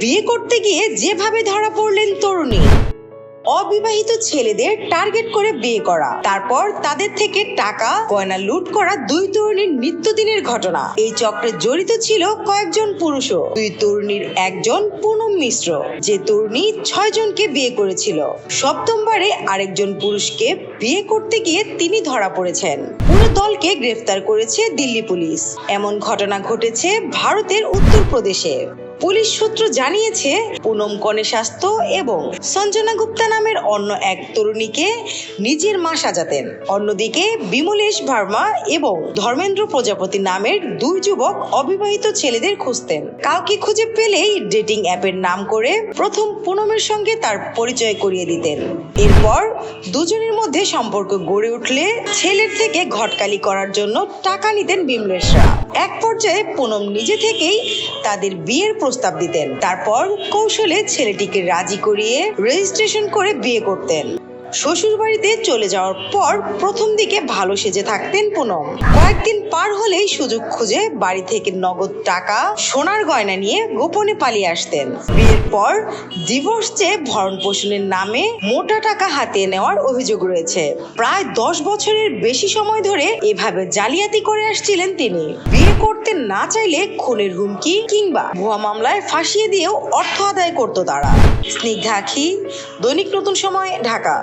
বিয়ে করতে গিয়ে যেভাবে ধরা পড়লেন তরুণী, অবিবাহিত ছেলেদের টার্গেট করে বিয়ে করা, তারপর তাদের থেকে টাকা, গয়না লুট করা দুই তরুণীর নিত্যদিনের ঘটনা। এই চক্রে জড়িত ছিল কয়েকজন পুরুষও, দুই তরুণীর একজন পুনম মিশ্র, যে তরুণী ছয় জনকে বিয়ে করেছিল। সপ্তমবারে আরেকজন পুরুষকে বিয়ে করতে গিয়ে তিনি ধরা পড়েছেন। পুরো দলকে গ্রেফতার করেছে দিল্লি পুলিশ। এমন ঘটনা ঘটেছে ভারতের উত্তরপ্রদেশে। পুলিশ সূত্র জানিয়েছে, পুনম কনে স্বাস্থ্য এবং সঞ্জনা গুপ্তা নামের অন্য এক তরুণীকে নিজের মা সাজাতেন। অন্যদিকে বিমলেশ ভার্মা এবং ধর্মেন্দ্র প্রজাপতি নামের দুই যুবক অবিবাহিত ছেলেদের খুঁজতেন। কাউকে খুঁজে পেলেই ডেটিং অ্যাপের নাম করে প্রথম পুনমের সঙ্গে তার পরিচয় করিয়ে দিতেন। এরপর দুজনের মধ্যে সম্পর্ক গড়ে উঠলে ছেলের থেকে ঘটকালি করার জন্য টাকা নিতেন বিমলেশরা। এক পর্যায়ে পুনম নিজে থেকেই তাদের বিয়ের প্রস্তাব দিতেন। তারপর কৌশলে ছেলেটিকে রাজি করিয়ে রেজিস্ট্রেশন করে বিয়ে করতেন। শ্বশুর বাড়িতে চলে যাওয়ার পর প্রথম দিকে ভালো সেজে থাকতেন পুনম। কয়েকদিন পার হলেই সুযোগ খুঁজে বাড়ি থেকে নগদ টাকা, সোনার গয়না নিয়ে গোপনে পালিয়ে আসতেন। বিয়ের পর ডিভোর্স চেয়ে ভরণ পোষণের নামে মোটা টাকা হাতিয়ে নেওয়ার অভিযোগ রয়েছে। প্রায় দশ বছরের বেশি সময় ধরে এভাবে জালিয়াতি করে আসছিলেন তিনি। বিয়ে করতে না চাইলে খুনের হুমকি কিংবা ভুয়া মামলায় ফাঁসিয়ে দিয়েও অর্থ আদায় করতো তারা। স্নিগ্ধা আখি, দৈনিক নতুন সময়, ঢাকা।